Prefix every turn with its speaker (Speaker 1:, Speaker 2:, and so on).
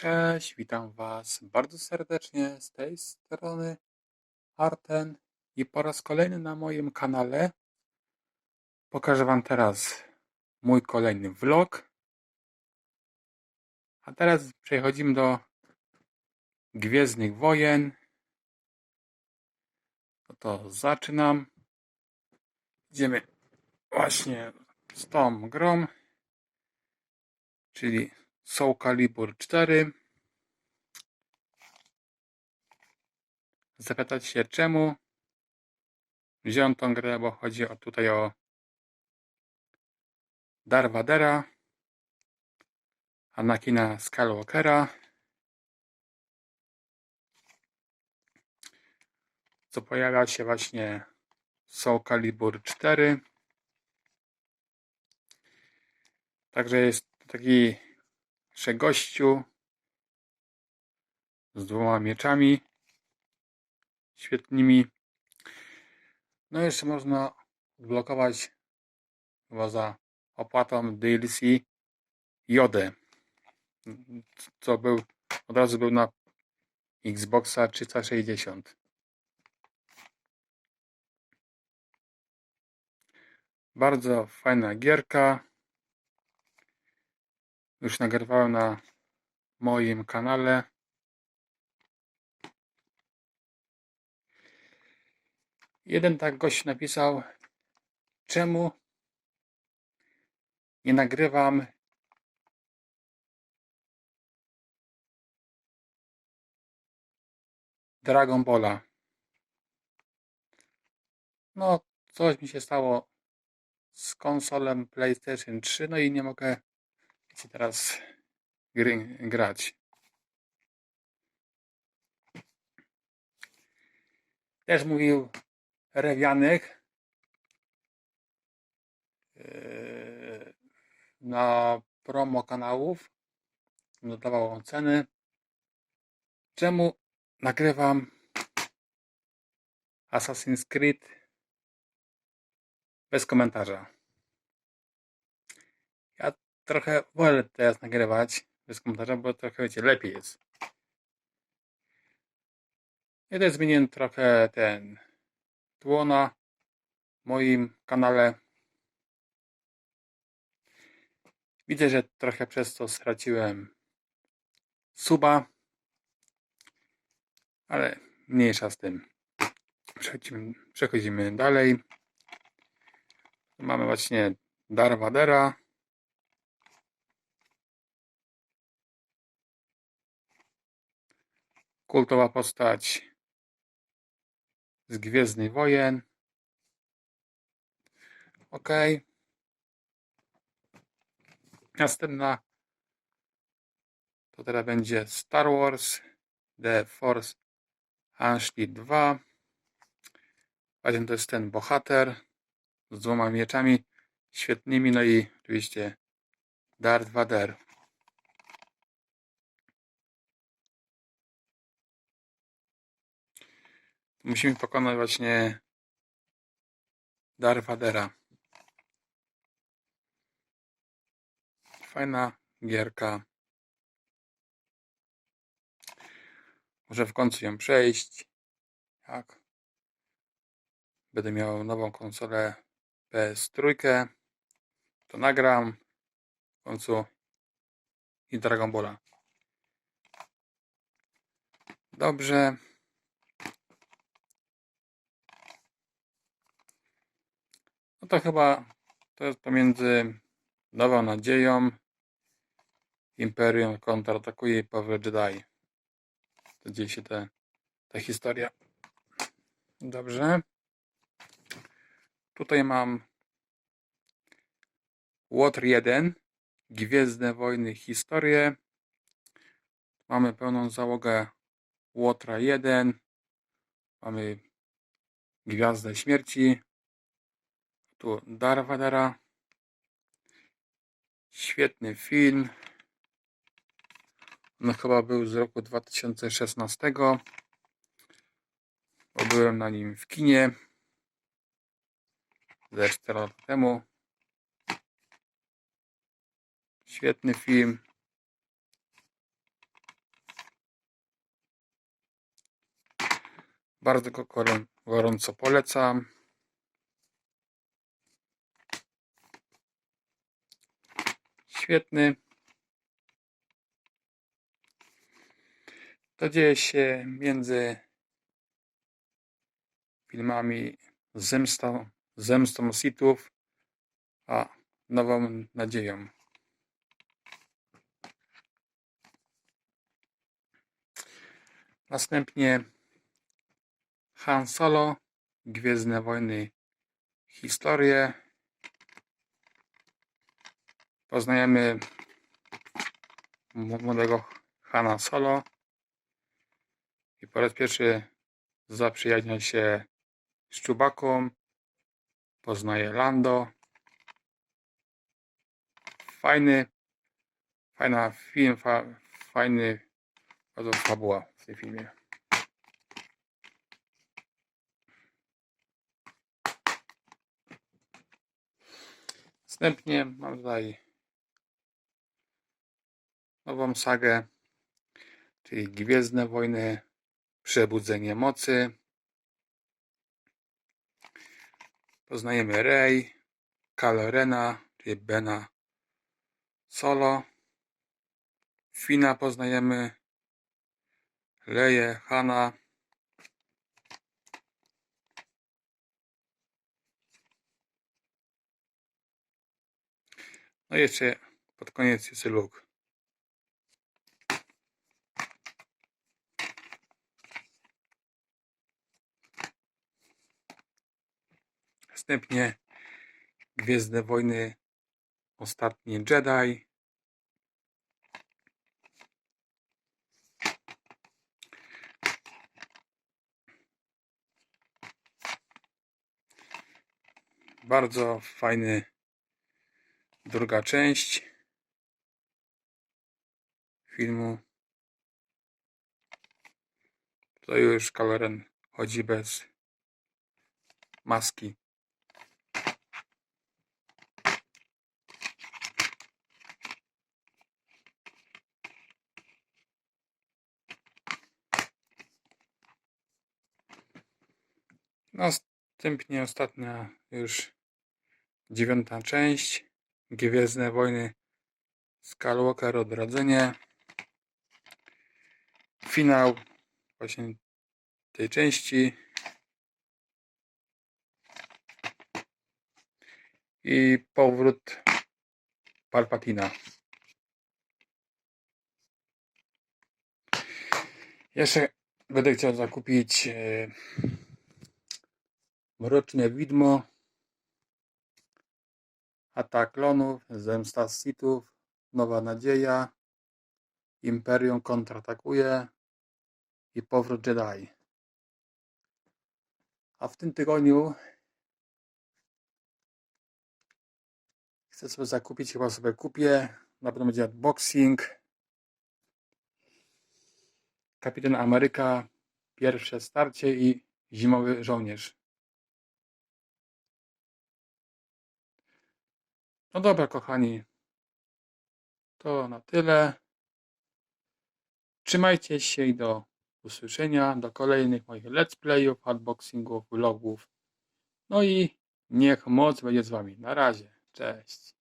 Speaker 1: Cześć, witam Was bardzo serdecznie z tej strony Arten i po raz kolejny na moim kanale pokażę Wam teraz mój kolejny vlog. A teraz przechodzimy do Gwiezdnych Wojen. No to zaczynam. Idziemy właśnie z tą grą, czyli Soul Calibur 4. Zapytać się czemu wziąłem tą grę, bo chodzi o, tutaj o Darth Vadera, Anakina Skywalkera, co pojawia się właśnie Soul Calibur 4. Także jest taki że gościu z dwoma mieczami świetnymi. No jeszcze można odblokować chyba za opłatą DLC Jodę, co był od razu był na Xboxa 360. Bardzo fajna gierka. Już nagrywałem na moim kanale. Jeden tak gość napisał, czemu nie nagrywam Dragon Balla. No, coś mi się stało z konsolem PlayStation 3, no i nie mogę Chcę teraz gry, grać. Też mówił Rewianek yy, na promo kanałów. Dodawał on ceny. Czemu nagrywam Assassin's Creed bez komentarza? Trochę wolę teraz nagrywać bez komentarza, bo trochę wiecie, lepiej jest. I też zmieniłem trochę ten tło na moim kanale. Widzę, że trochę przez to straciłem suba, ale mniejsza z tym. Przechodzimy, przechodzimy dalej. Mamy właśnie Darwadera. Kultowa postać z Gwiezdnych Wojen. Ok. Następna to teraz będzie Star Wars The Force Unleashed 2. Właśnie to jest ten bohater z dwoma mieczami świetnymi, no i oczywiście Darth Vader. Musimy pokonać właśnie Darwadera. Fajna gierka. Może w końcu ją przejść. Jak będę miał nową konsolę PS3, to nagram w końcu i Dragon Balla. Dobrze. To chyba to jest pomiędzy Nową Nadzieją, Imperium kontratakuje i Power Jedi. To dzieje się te, ta historia. Dobrze. Tutaj mam Łotr 1, Gwiezdne Wojny, historię. Mamy pełną załogę Łotra 1. Mamy Gwiazdę Śmierci, tu Darwadara. Świetny film. No chyba był z roku 2016. Bo byłem na nim w kinie. Ze 4 lat temu. Świetny film. Bardzo go gorąco polecam. Świetny. To dzieje się między filmami Zemstą, Zemstą Sithów a Nową Nadzieją. Następnie Han Solo, Gwiezdne Wojny, historię. Poznajemy młodego Hana Solo i po raz pierwszy zaprzyjaźnia się z Czubaką, poznaje Lando. Fajny, fajna film, fa, fajny, bardzo fabuła w tym filmie. Następnie mam tutaj nową sagę, czyli Gwiezdne Wojny, Przebudzenie Mocy. Poznajemy Rey, Kylo Rena, czyli Bena Solo. Fina poznajemy Leję, Hana. No i jeszcze pod koniec jest Luke. Następnie Gwiezdne Wojny Ostatni Jedi. Bardzo fajny druga część filmu. To już Kaloren chodzi bez maski. Następnie ostatnia już dziewiąta część Gwiezdne Wojny Skywalker Odrodzenie. Finał właśnie tej części. I powrót Palpatina. Jeszcze będę chciał zakupić e, Mroczne Widmo, Atak Klonów, Zemsta Sithów, Nowa Nadzieja, Imperium kontratakuje i Powrót Jedi. A w tym tygodniu chcę sobie zakupić, chyba sobie kupię, na pewno będzie unboxing. Kapitan Ameryka, pierwsze starcie i zimowy żołnierz. No dobra, kochani. To na tyle. Trzymajcie się i do usłyszenia, do kolejnych moich let's playów, unboxingów, vlogów. No i niech moc będzie z wami. Na razie. Cześć.